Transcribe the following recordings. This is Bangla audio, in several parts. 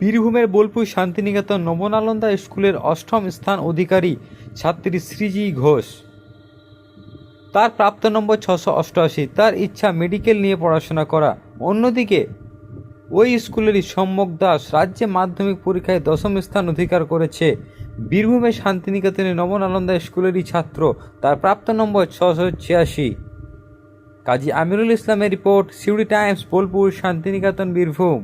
বীরভূমের বোলপুর শান্তিনিকেতন নবনালন্দা স্কুলের অষ্টম স্থান অধিকারী ছাত্রী শ্রীজি ঘোষ। তার প্রাপ্ত নম্বর ছশো অষ্টআশি। তার ইচ্ছা মেডিকেল নিয়ে পড়াশোনা করা। অন্যদিকে, ওই স্কুলেরই সম্যক দাস রাজ্যে মাধ্যমিক পরীক্ষায় দশম স্থান অধিকার করেছে। বীরভূমের শান্তিনিকেতনের নবনালন্দা স্কুলেরই ছাত্র। তার প্রাপ্ত নম্বর ছশো ছিয়াশি। কাজী আমিরুল ইসলামের রিপোর্ট, সিউড়ি টাইমস, বোলপুর, শান্তিনিকেতন, বীরভূম।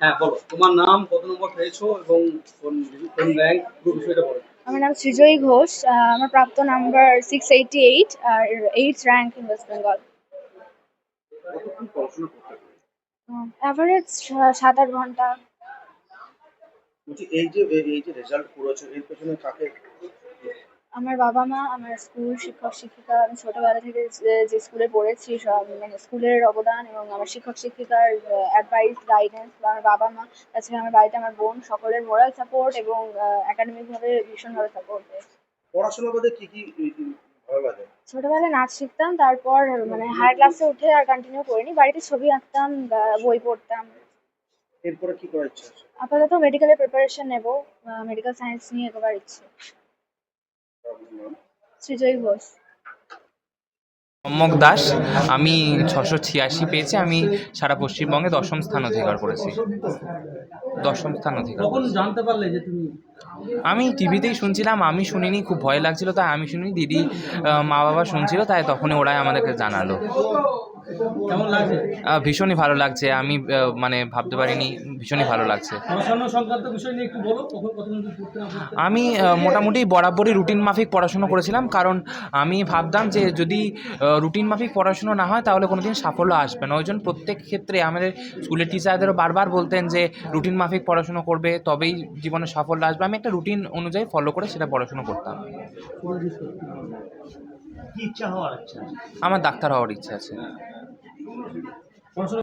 হ্যাঁ বলো। তোমার নাম কত নম্বর পেয়েছ এবং কোন কোন র্যাঙ্ক পুরো বিষয়টা বলো? আমার নাম সৃজয়ী ঘোষ আমার প্রাপ্ত number six eighty eight R eight rank in West Bengal average সাত আট ঘণ্টা। এই যে এই- এই যে রেজাল্ট করেছ এর পেছনে কাকে আমার বাবা মা আমার স্কুল শিক্ষক শিক্ষিকা আমি ছোটবেলা থেকে যে- স্কুলে পড়েছি সব মানে স্কুলের অবদান এবং আমার শিক্ষক শিক্ষিকার অ্যাডভাইস গাইডেন্স বা আমার বাবা মা তাছাড়া আমার বাড়িতে আমার বোন সকলের মোরাল সাপোর্ট এবং একাডেমিক ভাবে ভীষণভাবে সাপোর্ট পড়াশোনা বাদে কি কি ছোটবেলায় নাচ শিখতাম তারপর মানে হায়ার ক্লাসে উঠে আর কন্টিনিউ করিনি বাড়িতে ছবি আঁকতাম বই পড়তাম। এরপরে কি করার ইচ্ছা আপাতত মেডিকেলের প্রিপারেশন নেব মেডিকেল সায়েন্স নিয়ে এগোবার ইচ্ছে? সৃজয়ী ঘোষ। সম্যক দাস আমি ছশো ছিয়াশি পেয়েছি আমি সারা পশ্চিমবঙ্গে দশম স্থান অধিকার করেছি। দশম স্থান অধিকার জানতে পারলে যে তুমি? আমি টিভিতেই শুনছিলাম আমি শুনিনি খুব ভয় লাগছিল তাই আমি শুনিনি দিদি মা বাবা শুনছিল তাই তখনই ওরাই আমাদেরকে জানালো। ভীষণই ভালো লাগছে। আমি মানে ভাবতে পারিনি ভীষণই ভালো লাগছে? আমি মোটামুটি বরাবরই রুটিন মাফিক পড়াশুনো করেছিলাম কারণ আমি ভাবতাম যে যদি রুটিন মাফিক পড়াশুনো না হয় তাহলে কোনোদিন সাফল্য আসবে না। ওই জন্য প্রত্যেক ক্ষেত্রে আমাদের স্কুলের টিচারদেরও বারবার বলতেন যে রুটিন মাফিক পড়াশুনো করবে তবেই জীবনে সাফল্য আসবে। আমি একটা রুটিন অনুযায়ী ফলো করে সেটা পড়াশুনো করতাম। আমার ডাক্তার হওয়ার ইচ্ছা আছে। পড়াশোনা